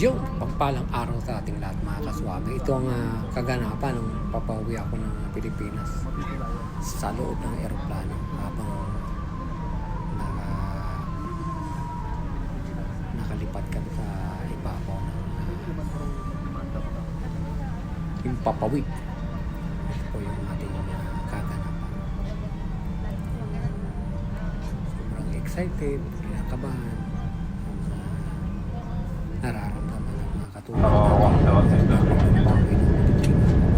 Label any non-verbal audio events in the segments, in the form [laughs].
Yung pagpalang araw sa ating lahat mga kaswabe. Ito ang ah, kaganapan nung papauwi ako ng Pilipinas sa loob ng eroplano habang naka, nakalipad kami sa ibabaw ng ah, yung papawi. Ito po yung ating ah, kaganapan. Sobrang excited, kinakabahan, nararamdaman ng mga katulad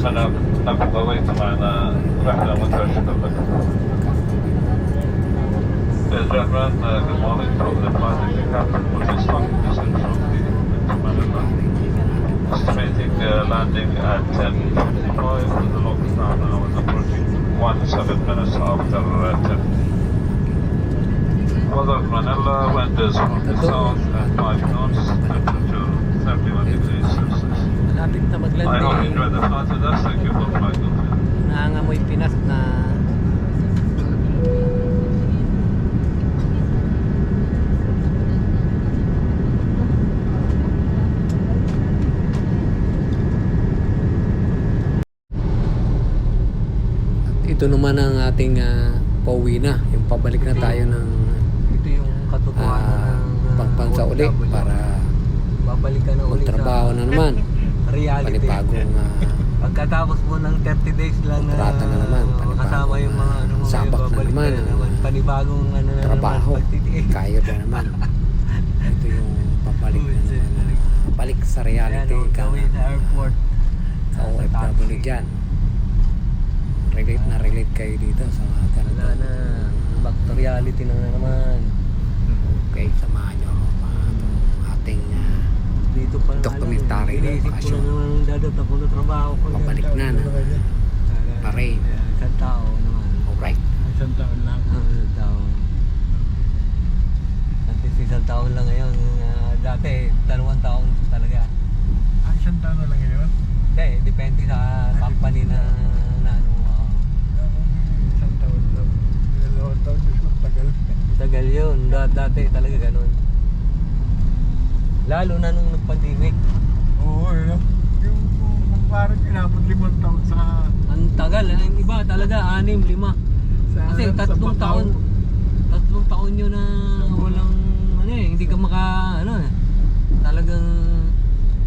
أنا أنا قضيت معنا رحلة مترشدة Gentlemen, uh, good morning from the flight captain for this long distance from the Manila. Estimating uh, landing at 10.55 with the longest time now is approaching 1 7 minutes after uh, 10. Weather of Manila, wind is from the south at 5 knots, flight with me. Nangangamoy Pinas na ito naman ang ating ah, pauwi na. Yung pabalik na tayo ng Ito yung katotohanan ah, ng uh, pagpansa uli para babalik ka na uli magtrabaho na naman. [laughs] reality. Panibagong ah, [laughs] Pagkatapos mo ng 30 days lang na na naman, kasama yung mga ano mo, sabak na naman, na naman. ah, Panibagong ano na trabaho. naman. Kayo na naman. Ito yung pabalik na naman. ah, balik sa reality Ayan, ka gawin sa airport. Sa OFW dyan. Relate na relate kayo dito sa mga ganito. Wala na. Back to reality na naman. Okay, samahan nyo itong ating ah, Dito pa lang. Documentary na Iniisip ko bakasyon. na naman dadot ako na trabaho ko. pabalik na na parade. Isang tao naman. Alright. Isang taon lang. Ah, isang taon. At least isang taon lang ngayon. Ah, dati, dalawang taon talaga. Ah, isang taon na lang yun. Hindi, depende sa company na, na ano. ah. Isang taon lang. Dalawang taon, Diyos ko, tagal. yun. Da- dati talaga ganun. Lalo na nung nag-pandemic. Oo, ano? Yung kung parang inabot limang taon sa... Ang tagal. eh. Ang iba talaga, anim, lima. sa Kasi tatlong taon, tatlong taon yun na walang, ano eh, hindi ka maka, ano eh, talagang,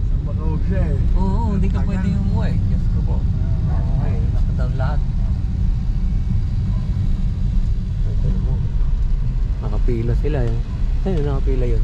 Sa Macau siya eh. oo, hindi ka pwede umuwi. Diyos ko po. Okay, nakataw lahat. Ito mo. Nakapila sila eh. Saan yung nakapila yun?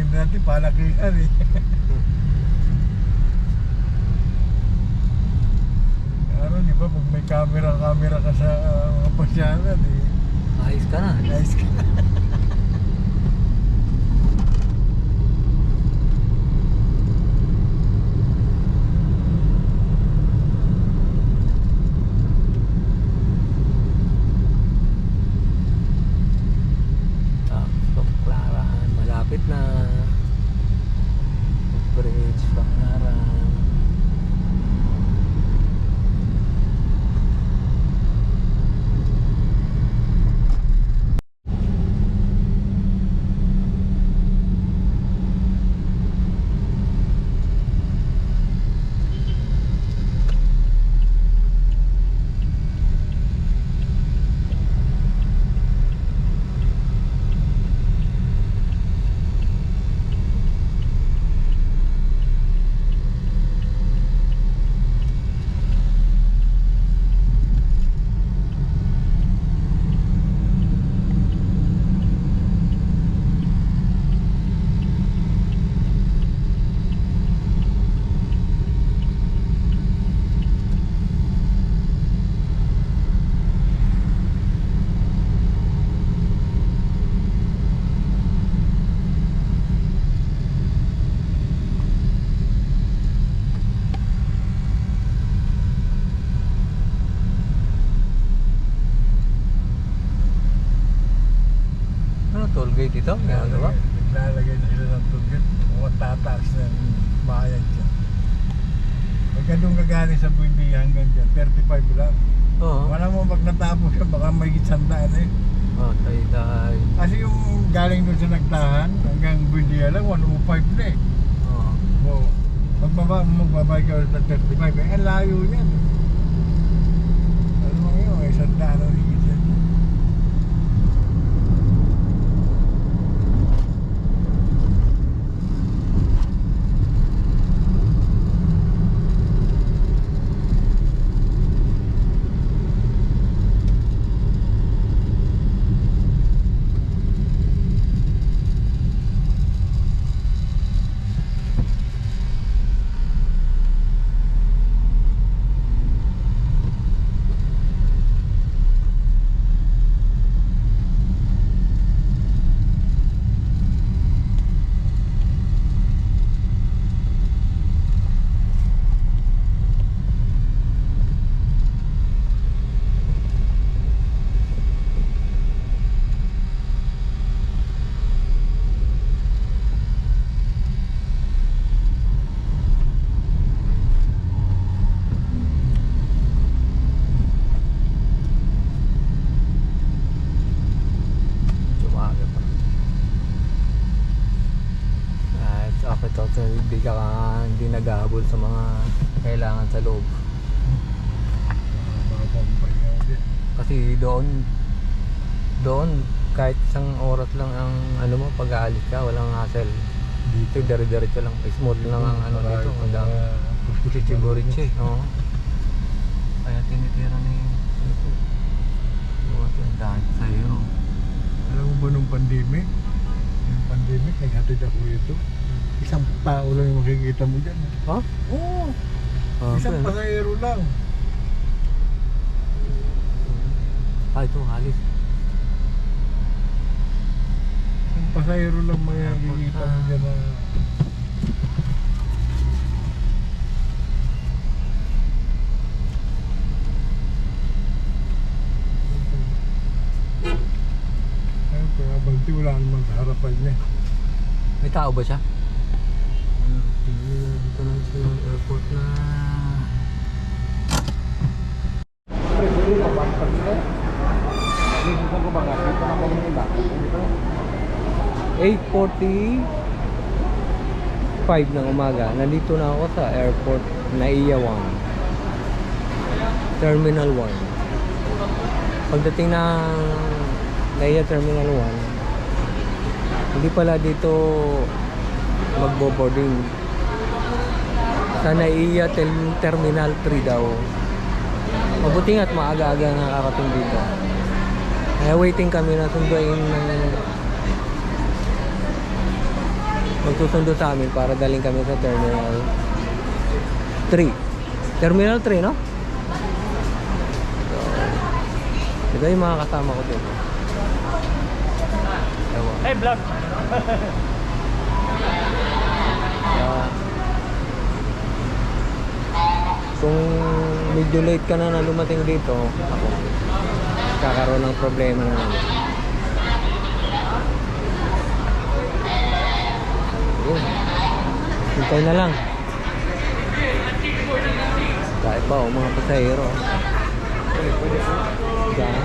Dati, palakihan eh. [laughs] Ano, di ba, pag may camera-camera ka sa ah, mga pasyalan, eh, Ayos ka na. nice ka. Ah, toll gate ito? Meron na ba? Naglalagay na sila ng tubig. Mukhang tataas na yung bayan dyan. Pag ganun kagaling sa Buendia hanggang dyan, 35 lang. Oo. Wala mo pag natapos ka, baka may sandaan eh. Oh, tayo tayo. Kasi yung galing doon sa nagtahan, hanggang Buendia lang, 105 na eh. Oo. Oo. Magbaba, magbabay ka sa 35, eh, ang layo niyan. Alam mo yun, may sandaan ang higit yan. Umaga pa. At okay to, so hindi ka hindi naghahabol sa mga kailangan sa loob. Kasi doon, doon, kahit isang oras lang ang ano mo, pag aalis ka, walang hassle. Dito, dire-diretso lang. Smooth lang ang ano dito. Ang dami. Chichigoriche, oo. Kaya tinitira ni ito. Yung dahil sa'yo. Alam mo ba nung pandemic? Yung pandemic, naghatid ako rito. Isang tao lang yung makikita mo dyan. Ha? Oo, Ah, isang okay. pasahero lang. Ah, ito, halis. Isang pasahero lang makikita mo dyan na abanti wala naman sa harapan niya. May tao ba siya? Dito na siya yung airport na. Eight forty five ng umaga. Nandito na ako sa airport Naiya 1. Terminal 1. Pagdating ng Naiya Terminal 1, hindi pala dito magbo-boarding. Sa Naiya Tel- Terminal 3 daw. Mabuti nga't maaga-aga nakakating dito. Kaya waiting kami na sunduin ng magsusundo sa amin para daling kami sa Terminal 3. Terminal 3, no? So, ito yung mga kasama ko dito. Ewan. Hey, vlog! [laughs] kung medyo late ka na na dumating dito, ako, kakaroon ng problema na naman. Yun. Hintay na lang. Kahit pa, oh, mga pasahero. Diyan.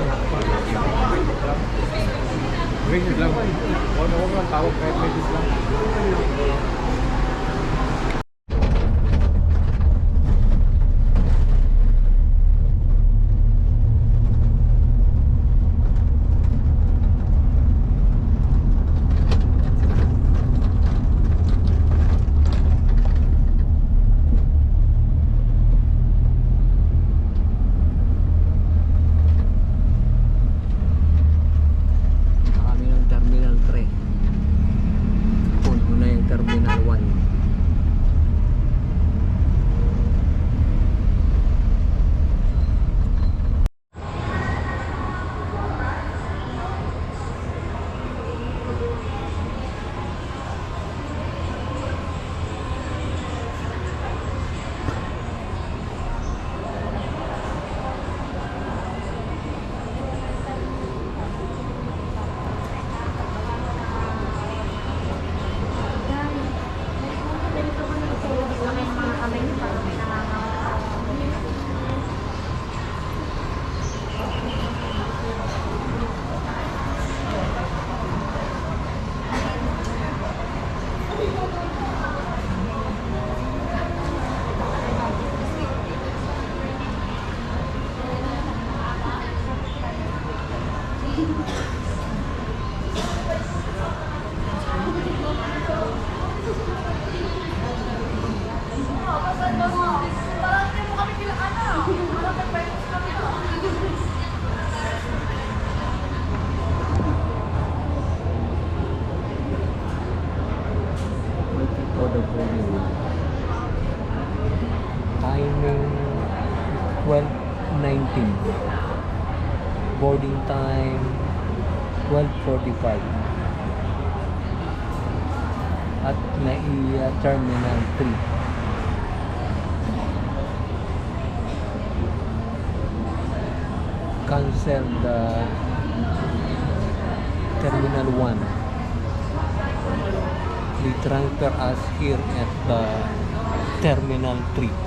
Wait lang. Huwag lang tawag kahit medis lang. 12.19. Boarding time 12.45. At NAIA Terminal 3. Cancel the Terminal 1. They transfer us here at the Terminal 3.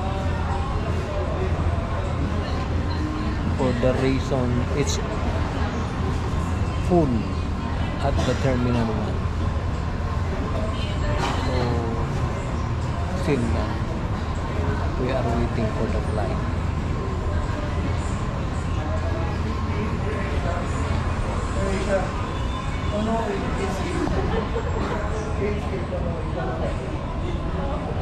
The reason it's full at the Terminal 1. So, still uh, we are waiting for the flight. Kuala [laughs]